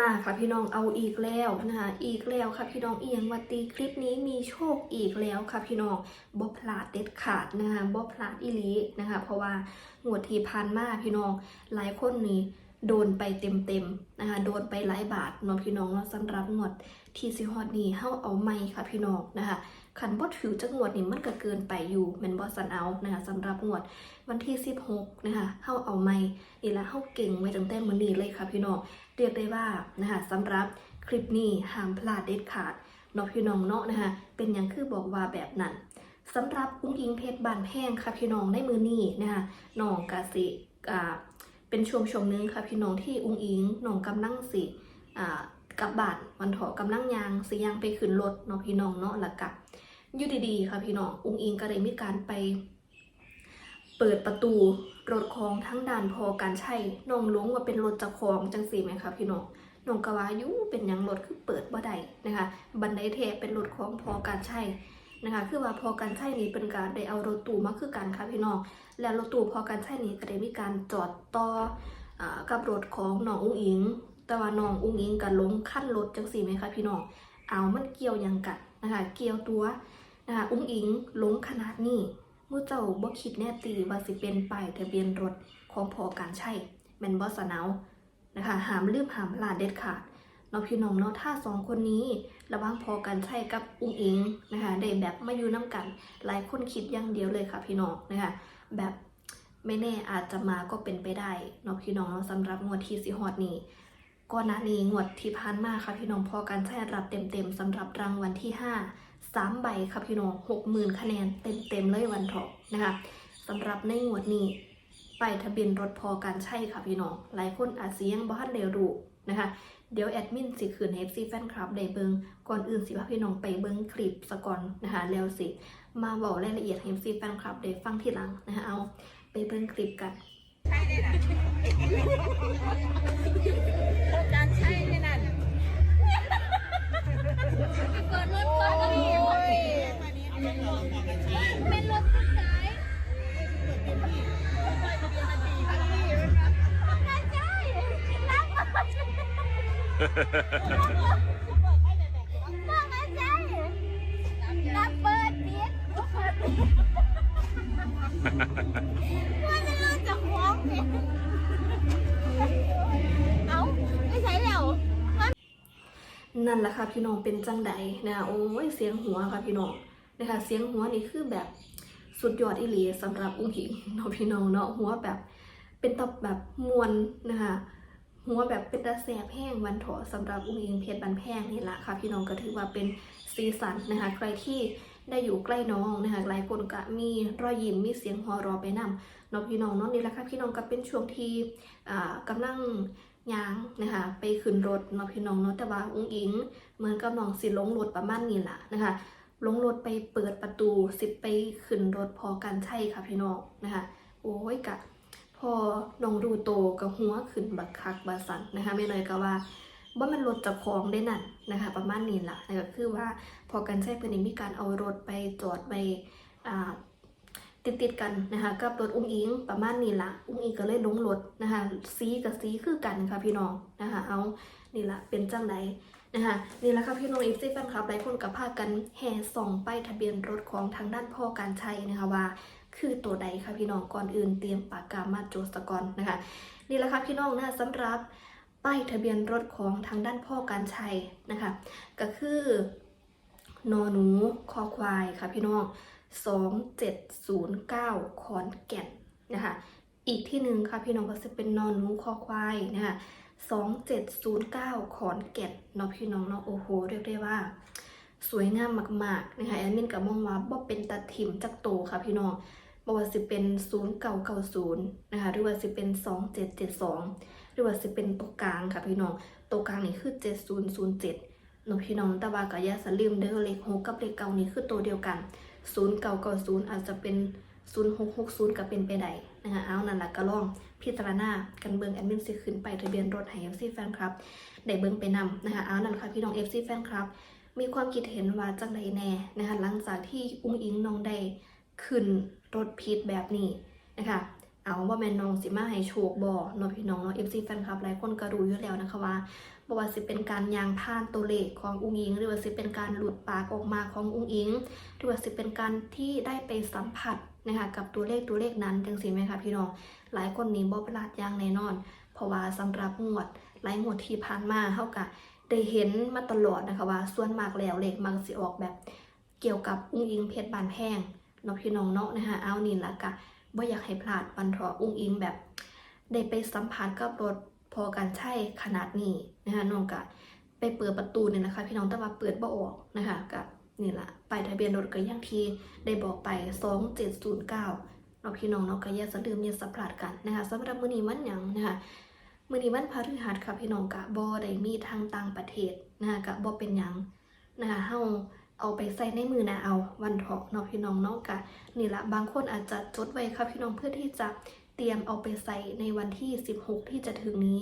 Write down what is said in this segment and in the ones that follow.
มาค่ะพี่น้องเอาอีกแล้วนะคะอีกแล้วค่ะพี่น้องเอียงวัตีคลิปนี้มีโชคอีกแล้วค่ะพี่น้องบ่พลาดเด็ดขาดนะคะบ่พลาดอีลีนะคะ เพราะว่างวดที่ผ่านมาพี่น้องหลายคนนี่โดนไปเต็มๆนะคะโดนไปหลายบาทเนาะพี่น้องเนาะสำหรับงวดที่สิฮอดนี้เฮาเอาไม่ค่ะพี่น้องนะคะคันบ่ถือจักงวดนี่มันก็เกินไปอยู่แม่นบ่สันเอานะคะสำหรับงวดวันที่ 16นะคะเฮาเอาไม่นี่ละเฮาเก่งไว้ตั้งแต่มื้อนี้เลยค่ะพี่น้อง เรียกได้ว่านะคะสำหรับคลิปนี้ห้ามพลาดเด็ดขาดนาะพี่น้องเนาะนะคะเป็นอย่างคือบอกว่าแบบนั้นสำหรับอุ้งอิงเพชรบานแพงค่ะพี่น้องในมือนี้นะคะน้องกาสิอ่าเป็นช่วงช่วงนึงค่ะพี่น้องที่อุ้งอิงน้องกำลังสิอ่ากับบานวันเถากำลังยางสิยางไปขึ้นรถเนาะพี่น้องเนาะล้วกับอยู่ดีๆค่ะพี่น้องอุ้งอิงก็เลยมีการไป เปิดประตู รถของทั้งด่านพอการใช้น้องลวงว่าเป็นรถจากของจังสีไหมคะพี่น้องน้องกะว่าอยุเป็นยังรถคือเปิดบ่ได้นะคะบันไดเทปเป็นรถของพอการใช้นะคะคือว่าพอการใช้นี้เป็นการได้เอารถตู้มาคือกันค่ะพี่น้องแล้วรถตู้พอการใช้นี้ก็ได้มีการจอดต่ออกับรถของน้องอุ้งอิง แต่ว่าน้องอุ้งอิงกันลงขั้นรถจังสีไหมคะพี่น้องเอามันเกี่ยวยังกันนะคะเกี่ยวตัวนะคะอุ้งอิงลงขนาดนี้ มื่อเจ้าบ่คิดแน่ตีว่าสิเป็นป้ายทะเบียนรถของพอการใช้แม่นบ่สนานะคะหามลืมหามลาดเด็ดขาดเนาะพี่น้องเนาะถ้าสองคนนี้ ระว่างพอการใช้กับอุ้งอิงนะคะได้แบบมาอยู่น้ำกัน หลายคนคิดอย่างเดียวเลยค่ะพี่น้องนะคะแบบไม่แน่อาจจะมาก็เป็นไปได้เนาะพี่น้องเนาะสำหรับงวดที่สิฮอดนี้ ก่อนหน้านี้งวดที่ผ่านมาค่ะพี่น้องพอการใช้รับเต็มๆสำหรับรางวัลที่ห้าสามใบค่ะพี่น้องหกหมื่นคะแนนเต็มๆเลยวันถาะนะคะสำหรับในงวดนี้ไปายทะเบียนรถพอการใช่ค่ะพี่น้องหลายคนอาจสิยังบ้านเดรู้นะคะเดี๋ยวแอดมินสิคืนเฮฟซีแฟนคลับได้เบิงก่อนอื่นสิว่าพี่น้องไปเบิงคลิปสะก่อนนะคะแล้วสิ มาบอกรายละเอียดเฮฟซีแฟนคลับได้ฟังทีหลังนะคะเอาไปเบิงคลิปกัน การใช้เนี่ยนั่นเปิดรถก่อนก็ดีเป็นรถสุดท้ายการใช้รับเปิดบอกการใช้รับเปิดเบียดว่าจะเลิก นั่นแหละค่ะพี่น้องเป็นจังใดนะคะโอ้ยเสียงหัวค่ะพี่น้องนะคะเสียงหัวนี่คือแบบสุดยอดอีหลีสำหรับอุ้งหิงเนาะพี่น้องเนาะหัวแบบเป็นตบแบบมวนนะคะหัวแบบเป็นตาแสบแห้งวันเถาะสำหรับอุ้งอิงเพชรบันแพงนี่แหละค่ะพี่น้องก็ถือว่าเป็นสีสันนะคะใครที่ได้อยู่ใกล้น้องนะคะหลายคนก็มีรอยยิ้มมีเสียงหัวเรอไปนำเนาะพี่น้องเนาะนี่แหละค่ะพี่น้องก็เป็นช่วงที่อ่ากำลัง ยางนะคะไปขึ้นรถเนาะพี่น้องเนาะแต่ว่าอุ้งอิงเหมือนกับน้องสิลงรถประมาณนี้แหละนะคะลงรถไปเปิดประตูสิไปขึ้นรถพอกันใช่ค่ะพี่น้องนะคะโอ้ยกะพอน้องดูโตกับหัวขึ้นบักคักบาสันนะคะไม่เลยก็ว่าว่ามันรถจากของได้นั่นนะคะ ประมาณนี้แหละนั่นก็คือว่าพอกันใช้เพื่อนนี่มีการเอารถไปจอดไปอ่า ติดติดๆกันนะคะกับรถอุ้งอิงประมาณนี้ละอุ้งอิงก็เลยลงรถนะคะสีกับสีคือกันค่ะพี่น้องนะคะเอานี่ละเป็นจังไดนะคะนี่แหละค่ะพี่น้องเอฟซีแฟนคลับหลายคนกับพากันแห่ส่องไปายทะเบียนรถของทางด้านพ่อการชัยนะคะว่า คือตัวใดค่ะพี่น้องก่อนอื่นเตรียมปากกามาโจสกอนนะคะนี่แหละค่ะพี่น้องนะสำหรับป้ายทะเบียนรถของทางด้านพ่อการชัยนะคะก็คือนอหนูคอควายค่ะพี่น้อง 2709 ขอนแก่นนะคะ อีกที่หนึ่งค่ะพี่น้องก็จะเป็นนอนหนูคอควายนะคะ2709 ขอนแก่นเนาะพี่น้องเนาะโอ้โหเรียกได้ว่า สวยงามมากๆนะคะแอดมินกับมองว่าบ่เป็นตาทิมจักโตค่ะพี่น้องบ่ว่าสิเป็น0990นะคะหรือว่าสิเป็น 2772 หรือว่าสิเป็นตัวกลางค่ะพี่น้องตัวกลางนี่คือ 7007เนาะพี่น้องแต่ว่าก็อย่าสลืมเด้อเลข6กับเลขเก้านี่คือตัวเดียวกัน ศูนย์เก่าเก่าศูนย์อาจจะเป็นศูนย์หกหกศูนย์ก็เป็นไปได้นะคะเอานั่นแหละก็ลองพิจารณากันเบิงแอดมินสิขึ้นไปทะเบียนรถให้ FC แฟนคลับได้เบิงไปนำนะคะเอานั่นค่ะพี่น้อง FC แฟนคลับมีความคิดเห็นว่าจังใดแน่นะคะหลังจากที่อุ้งอิงน้องได้ขึ้นรถพีทแบบนี้นะคะเอาว่าแม่นน้องสิมาให้โชคบอเนาะพี่น้องเนาะ FC แฟนคลับหลายคนก็รู้อยู่แล้วนะคะว่า บ่ว่าสิเป็นการยางผ่านตัวเลขของอุ้งอิง หรือว่าสิเป็นการหลุดปากออกมาของอุ้งอิง หรือว่าสิเป็นการที่ได้ไปสัมผัสนะคะกับตัวเลขตัวเลขนั้นจังสิไหมคะพี่น้องหลายคนนี้บ่พลาดอย่างแน่นอน เพราะว่าสำหรับงวดหลายงวดที่ผ่านมาเฮากะได้เห็นมาตลอดนะคะว่าส่วนมากแล้วเลขมักสิออกแบบ เกี่ยวกับอุ้งอิงเพชรบานแพงเนาะพี่น้องเนาะนะคะเอานี่ละกะบ่อยากให้พลาดวันเถาอุ้งอิงแบบ ได้ไปสัมผัสกับรถ พอกันใช่ขนาดนี้นะคะน้องกะไปเปิดประตูเนี่ยนะคะ พี่น้องแต่ว่าเปิดบ่ออกนะคะกับนี่ละป้ายทะเบียนรถก็อย่างที่ได้บอกไป 2709เนาะพี่น้องเนาะก็อย่าสะลืมอย่าสะพลาดกันนะคะสำหรับมื้อนี้วันหยังนะคะมื้อนี้วันพฤหัสค่ะพี่น้องกะบ่ได้มีทางต่างประเทศนะคะกะบ่เป็นหยังนะคะเฮา เอาไปใส่ในมือนาเอาวันเถาะเนาะพี่น้องเนาะกะนี่ละบางคนอาจจะจดไว้ค่ะพี่น้องเพื่อที่จะเตรียมเอาไปใส่ในวันที่ 16 ที่จะถึงนี้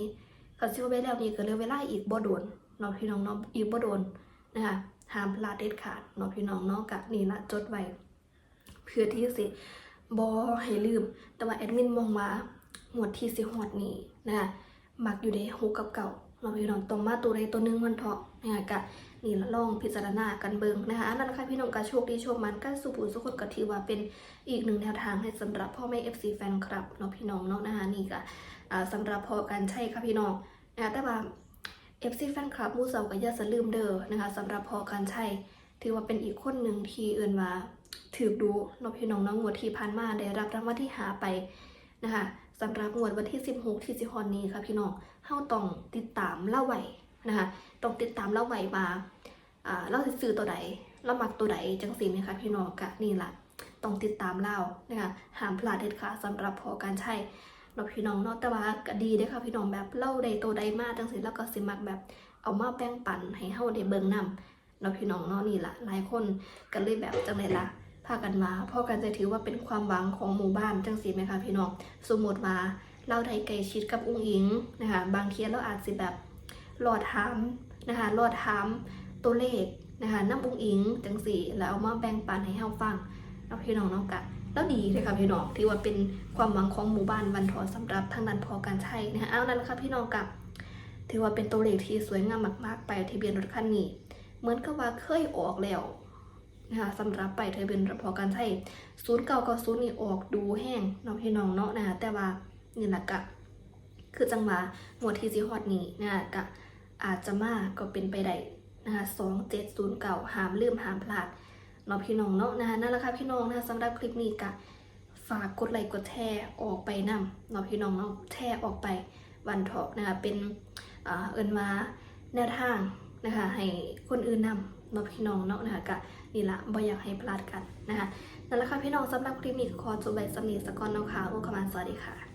ก็ซิว่าไว้แล้วนี่ก็เลือเวลาอีกบ่โดนเนาะพี่น้องเนาะอีกบ่โดนนะคะห้ามพลาดเด็ดขาดเนาะพี่น้องเนาะกะนี่ละจดไว้เพื่อที่สิบ่ให้ลืม แต่ว่าแอดมินมองว่าหมวดที่สิฮอดนี้นะคะมักอยู่ในหกกับเก่าเนาะพี่น้องตรงมาตัวใดตัวหนึงมันเถาะนะคะกะ นี่ละลองพิจารณากันเบิ่งนะคะอันนั้นค่ะพี่น้องกะโชคดีโชคมันกันสุขสุขคนก็ถือว่าเป็นอีกหนึ่งแนวทางให้สำหรับพ่อแม่ FC แฟนคลับเนาะพี่น้องเนาะนะคะนี่ก็อ่าสำหรับพอกันใช่ค่ะพี่น้องนะแต่ว่า FC แฟนคลับมูเซาก็อย่าสลืมเด้อนะคะสำหรับพอกันใช่ถือว่าเป็นอีกคนหนึ่งที่เอื่นว่าถือดูนพี่น้องนาะงวดที่ผ่านมาได้รับรางวัลที่หาไปนะคะสำหรับงวดวันที่ 16 ที่สิฮอนนี้ค่ะพี่น้องเฮาต้องติดตามเล่าไว้ นะคะต้องติดตามเล่าไว้ว่าอ่าเราสิซื้อตัวใดเรามักตัวใดจังซี่ไหมคะพี่น้องกะนี่แหละต้องติดตามเล่านะคะห้ามพลาดเด็ดขาดสำหรับพอการใช้เนาพี่น้องเนาะแต่ว่าก็ดีเด้อค่ะพี่น้องแบบเล่าใดโตใดมากจังสิแล้วก็สิมักแบบเอามาแบ่งปั่นให้เฮาได้เบิ่งนํเนาพี่น้องเนาะนี่ละหลายคนก็เลยแบบจังไดล่ะพากันมาพ่อกันจะถือว่าเป็นความหวังของหมู่บ้านจังสิไหมคะพี่น้องสมมติว่าเราได้ใกล้ชิดกับอุ้งอิงนะคะบางทีเราอาจสิแบบ รอดถามนะคะรอดถามตัวเลขนะคะน้ำอุ้งอิงจังสิแล้วเอามาแบ่งปันให้เฮาฟังเนาพี่น้องเนาะกะแล้วดีเลยค่ะพี่น้องที่ว่าเป็นความหวังของหมู่บ้านวันทอสำหรับทางนั้นพอการใช้นะคะเอานั่นแหละค่ะพี่น้องกับถือว่าเป็นตัวเลขที่สวยงามมาก ๆ ไปทะเบียนรถคันนี้ เหมือนกับว่าเคยออกแล้วนะคะสำหรับไปทะเบียนรถพอการใช้ศูนย์เก่ากับศูนย์นี่ออกดูแห้งเนาะพี่น้องเนาะนะคะแต่ว่านี่แหละกะคือจังหวะหมวดที่ซีฮอดนี้นะกะ อาจจะมากก็เป็นไปได้นะคะสองเจ็ดศูนย์เก่าหามลืมหามพลาดเนาะพี่น้องเนาะนะคะนั่นแหละค่ะพี่น้องนะคะสำหรับคลิปนี้ก็ฝากกดไลค์กดแชร์ออกไปนำเนาะพี่น้องเนาะแชร์ออกไปวันเถาะนะคะเป็นอเอินมาแนวทางนะคะให้คนอื่นนำเนาะพี่น้องเนาะนะคะก็นี่ละบ่อยากให้พลาดกันนะคะนั่นแหละค่ะพี่น้องสำหรับคลิปนี้ขอจบไว้สำนีสกอนเนาะค่ะโอ้ขมาสวัสดีค่ะ